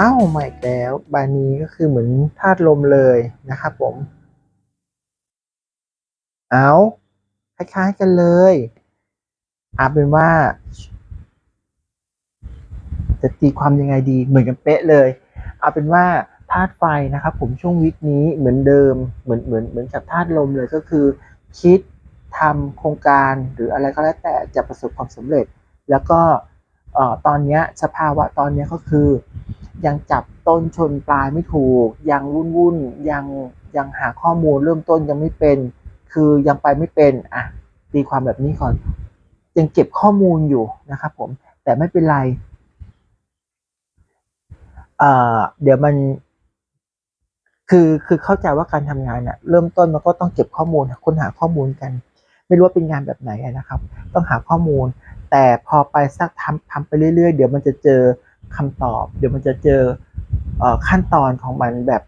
อ้าวใหม่แล้วบานนี้ก็คือเหมือนธาตุลมเลยนะครับผมเอาคล้ายๆกันเลยเอาเป็นว่า จะตีความยังไงดีเหมือนกันเป๊ะเลยเอาเป็นว่าธาตุไฟนะครับ ผมช่วงวิกนี้เหมือนเดิมเหมือนเหมือนเหมือนกับธาตุลมเลยก็คือ คิดทำโครงการหรืออะไรก็แล้วแต่จะประสบความสำเร็จ แล้วก็ ออตอนนี้สภาวะตอนนี้ก็คือ ยังจับต้นชนปลายไม่ถูก ยังวุ่นวุ่นยังยังหาข้อมูลเริ่มต้นยังไม่เป็น คือยังไปไม่เป็นอะตีความแบบนี้ก่อน ยังเก็บข้อมูลอยู่นะครับผมแต่ไม่เป็นไรเอ่อเดี๋ยวมันคือคือเข้าใจว่าการทำงานเนี่ยเริ่มต้นมันก็ต้องเก็บข้อมูลค้นหาข้อมูลกัน ไม่รู้ว่าเป็นงานแบบไหนนะครับ ต้องหาข้อมูล แต่พอไปสักทำทำไปเรื่อย ๆ เดี๋ยวมันจะเจอคำตอบ เดี๋ยวมันจะเจอขั้นตอนของมันแบบ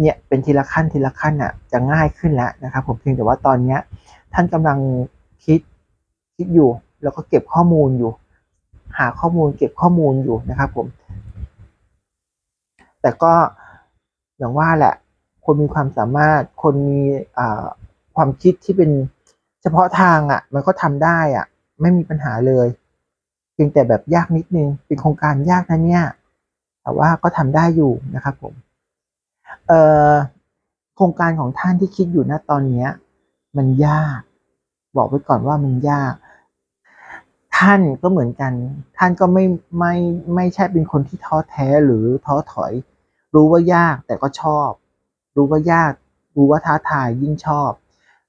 เนี่ยเป็นทีละขั้นทีละขั้นอะจะง่ายขึ้นแล้วนะครับ ผมเพียงแต่ว่าตอนเนี้ยท่านกำลังคิดคิดอยู่ แล้วก็เก็บข้อมูลอยู่ หาข้อมูลเก็บข้อมูลอยู่นะครับผม แต่ก็อย่างว่าแหละ คนมีความสามารถคนมีความคิดที่เป็นเฉพาะทางอะ มันก็ทำได้อะ ไม่มีปัญหาเลยเพียงแต่แบบยากนิดนึงเป็นโครงการยากนะเนี่ยแต่ว่าก็ทำได้อยู่นะครับผมเอ่อโครงการของท่านที่คิดอยู่ณตอนเนี้ยมันยาก บอกไว้ก่อนว่ามันยาก ท่านก็เหมือนกัน ท่านก็ไม่ไม่ไม่ใช่เป็นคนที่ท้อแท้หรือท้อถอย รู้ว่ายากแต่ก็ชอบ รู้ว่ายาก รู้ว่าท้าทายยิ่งชอบ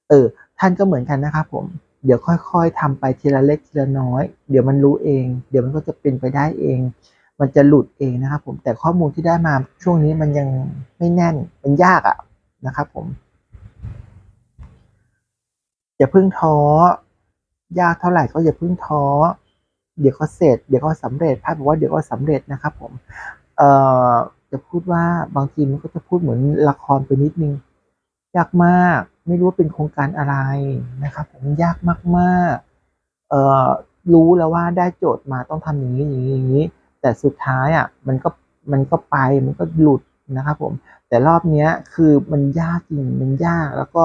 เออ ท่านก็เหมือนกันนะครับผม เดี๋ยวค่อยๆทำไปทีละเล็กทีละน้อย เดี๋ยวมันรู้เอง เดี๋ยวมันก็จะเป็นไปได้เอง มันจะหลุดเองนะครับ ผมแต่ข้อมูลที่ได้มาช่วงนี้มันยังไม่แน่นมันยากอะนะครับ ผมอย่าเพิ่งท้อยากเท่าไหร่ก็อย่าเพิ่งท้อ เดี๋ยวก็เสร็จ เดี๋ยวก็สำเร็จพายบอกว่าเดี๋ยวก็สำเร็จนะครับ ผม เอ่อจะพูดว่าบางทีมันก็จะพูดเหมือนละครไปนิดนึง ยากมาก ไม่รู้ว่าเป็นโครงการอะไรนะครับ ผมยากมากๆเอ่อรู้แล้วว่าได้โจทย์มาต้องทำอย่างนี้อย่างนี้อย่างนี้ แต่สุดท้ายอะมันก็มันก็ไปมันก็หลุดนะครับผมแต่รอบเนี้ยคือมันยากจริงมันยากแล้วก็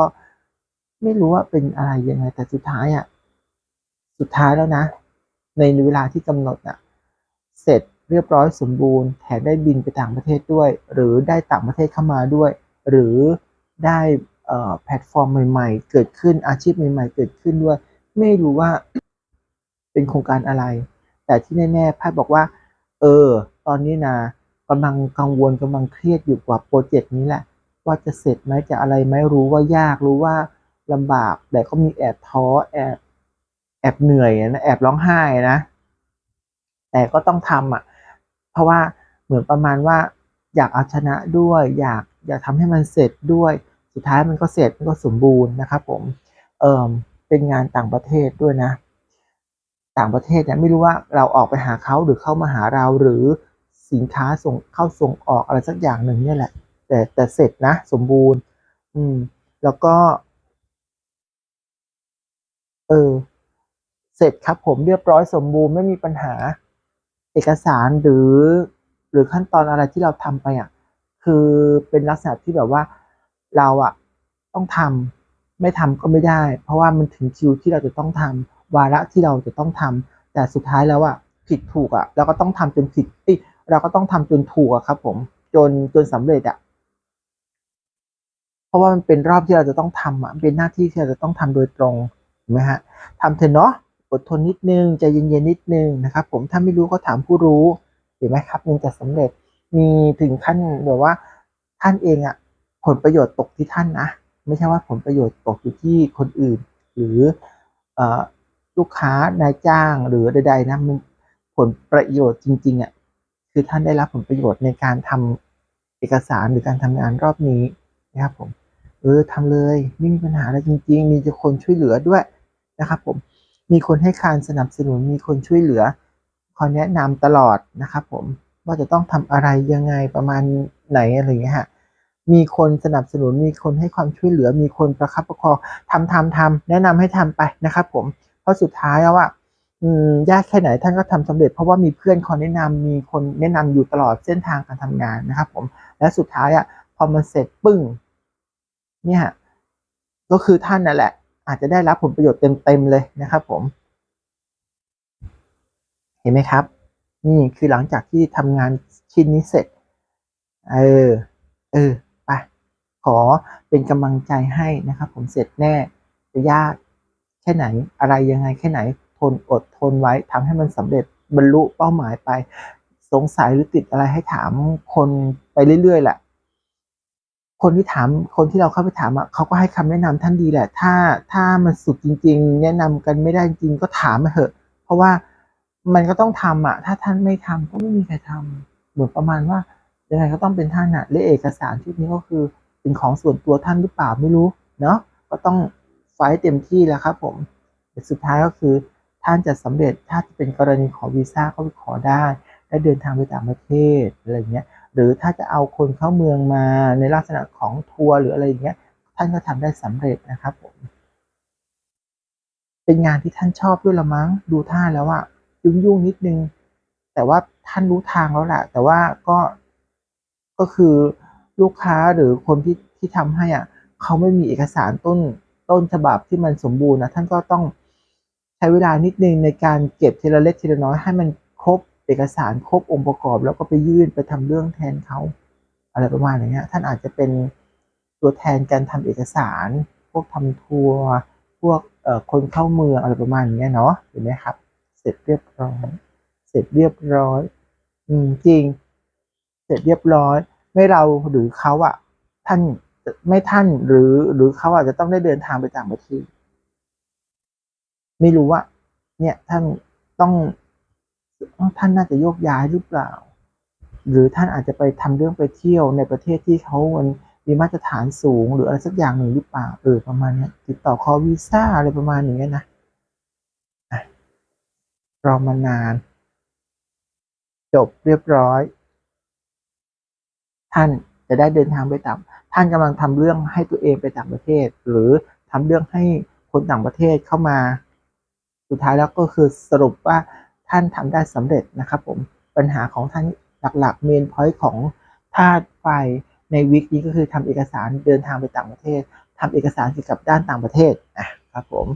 ไม่รู้ว่าเป็นอะไรยังไง แต่สุดท้ายอะสุดท้ายแล้วนะ ในเวลาที่กำหนดอะเสร็จเรียบร้อยสมบูรณ์แถมได้บินไปต่างประเทศด้วย หรือได้ต่างประเทศเข้ามาด้วย หรือ ได้แพลตฟอร์มใหม่ๆ เกิดขึ้นอาชีพใหม่ ๆ เกิดขึ้นด้วย ไม่รู้ว่าเป็นโครงการอะไร แต่ที่แน่ๆพายบอกว่า เออ ตอนนี้นะกำลังกังวลกำลังเครียดอยู่กับโปรเจกต์นี้แหละ ว่าจะเสร็จไหมจะอะไรไหมรู้ว่ายากรู้ว่าลำบาก แต่ก็มีแอบท้อแอบแอบเหนื่อยนะแอบร้องไห้นะ แต่ก็ต้องทำอะ เพราะว่าเหมือนประมาณว่าอยากเอาชนะด้วย อยาก อยากทำให้มันเสร็จด้วย สุดท้ายมันก็เสร็จมันก็สมบูรณ์นะครับผมเอ่อเป็นงานต่างประเทศด้วยนะ ต่างประเทศเนี่ยไม่รู้ว่าเราออกไปหาเขาหรือเข้ามาหาเราหรือสินค้าส่งเข้าส่งออกอะไรสักอย่างหนึ่งเนี่ยแหละ แต่แต่เสร็จนะ สมบูรณ์ อืม แล้วก็ เออเสร็จครับผมเรียบร้อยสมบูรณ์ไม่มีปัญหาเอกสารหรือ หรือขั้นตอนอะไรที่เราทำไปอะ คือเป็นลักษณะที่แบบว่าเราอะต้องทำไม่ทำก็ไม่ได้ เพราะว่ามันถึงคิวที่เราจะต้องทำวาระที่เราจะต้องทำแต่สุดท้ายแล้วอะผิดถูกอะเราก็ต้องทำจนผิดเอ้ยเราก็ต้องทำจนถูกอะครับ ผม จนจนสำเร็จอะเพราะว่ามันเป็นรอบที่เราจะต้องทำอะเป็นหน้าที่ที่เราจะต้องทำโดยตรงถูกไหมฮะทำเถอะเนาะอดทนนิดนึงใจเย็นๆนิดนึงนะครับ ผมถ้าไม่รู้ก็ถามผู้รู้เห็นไหมครับมันจะสำเร็จ มีถึงขั้นแบบว่าท่านเองอะผลประโยชน์ตกที่ท่านนะไม่ใช่ว่าผลประโยชน์ตกอยู่ที่คนอื่น หรืออลูกค้านายจ้างหรือใดๆนะมันผลประโยชน์จริงๆอะคือท่านได้รับผลประโยชน์ในการทำเอกสารหรือการทำงานรอบนี้นะครับผมเออทำเลยไม่มีปัญหาอะไรจริง ๆ มีคนช่วยเหลือด้วยนะครับผมมีคนให้การสนับสนุนมีคนช่วยเหลือคอยแนะนำตลอดนะครับผม ว่าจะต้องทำอะไรยังไงประมาณไหนอะไรอย่างเงี้ยฮะมีคนสนับสนุนมีคนให้ความช่วยเหลือ มีคนประคับประคองทำทำทำแนะนำให้ทำไปนะครับผมเพราะสุดท้ายแล้วอะยากแค่ไหนท่านก็ทำสำเร็จ เพราะว่ามีเพื่อนคอยแนะนำมีคนแนะนำอยู่ตลอดเส้นทางการทำงานนะครับ ผมและสุดท้ายอะพอมันเสร็จปึ้ง เนี่ยก็คือท่านนั่นแหละ อาจจะได้รับผลประโยชน์เต็มๆเลยนะครับ ผม เห็นไหมครับ นี่คือหลังจากที่ทำงานชิ้นนี้เสร็จ เออ เออไปขอเป็นกำลังใจให้นะครับ ผมเสร็จแน่จะยากแค่ไหนอะไรยังไงแค่ไหนทนอดทนไว้ทำให้มันสำเร็จบรรลุเป้าหมายไป สงสัยหรือติดอะไรให้ถามคนไปเรื่อยๆแหละคนที่ถามคนที่เราเข้าไปถามอะเขาก็ให้คำแนะนำท่านดีแหละ ถ้าถ้ามันสุดจริง ๆ แนะนำกันไม่ได้จริงก็ถามมาเถอะ เพราะว่า มันก็ต้องทำอะ ถ้าท่านไม่ทำก็ไม่มีใครทำเหมือนประมาณว่ายังไงก็ต้องเป็นท่านอะและเอกสารชุดนี้ก็คือเป็นของส่วนตัวท่านหรือเปล่าไม่รู้เนาะก็ต้องไฟเต็มที่แล้วครับผมสุดท้ายก็คือท่านจะสำเร็จถ้าจะเป็นกรณีขอวีซ่าก็ขอได้ได้เดินทางไปต่างประเทศอะไรเงี้ยหรือถ้าจะเอาคนเข้าเมืองมาในลักษณะของทัวร์หรืออะไรอย่างเงี้ยท่านก็ทำได้สำเร็จนะครับผมเป็นงานที่ท่านชอบด้วยละมั้งดูท่าแล้วอะ ยุ่งยุ่งนิดนึง แต่ว่าท่านรู้ทางแล้วแหละแต่ว่าก็ก็คือลูกค้าหรือคนที่ที่ทำให้อะเขาไม่มีเอกสารต้นต้นฉบับที่มันสมบูรณ์นะท่านก็ต้องใช้เวลานิดนึงในการเก็บทีละเล็กทีละน้อยให้มันครบเอกสารครบองค์ประกอบ แล้วก็ไปยื่นไปทำเรื่องแทนเขาอะไรประมาณอย่างเงี้ยท่านอาจจะเป็นตัวแทนการทำเอกสาร พวกทำทัวร์พวกเอ่อคนเข้าเมืองอะไรประมาณอย่างเงี้ยเนาะเห็นไหมครับ ร็จเรียบร้อย เสร็จเรียบร้อย อืมจริง เสร็จเรียบร้อย ไม่เราหรือเขาอะท่านไม่ท่านหรือหรือเขาอาจจะต้องได้เดินทางไปต่างประเทศไม่รู้ว่า เนี่ยท่านต้องท่านน่าจะโยกย้ายหรือเปล่า หรือท่านอาจจะไปทำเรื่องไปเที่ยวในประเทศที่เขามันมีมาตรฐานสูง หรืออะไรสักอย่างหนึ่งหรือเปล่าเออประมาณนี้ติดต่อขอวีซ่าอะไรประมาณอย่างเงี้ยนะ รอมานาน จบเรียบร้อย ท่านจะได้เดินทางไปต่างท่านกำลังทำเรื่องให้ตัวเองไปต่างประเทศ หรือทำเรื่องให้คนต่างประเทศเข้ามา สุดท้ายแล้วก็คือสรุปว่าท่านทำได้สำเร็จนะครับผมปัญหาของท่านหลักๆเมนพอยต์ของธาตุไฟในวิกนี้ก็คือทำเอกสารเดินทางไปต่างประเทศทำเอกสารเกี่ยวกับด้านต่างประเทศนะครับผม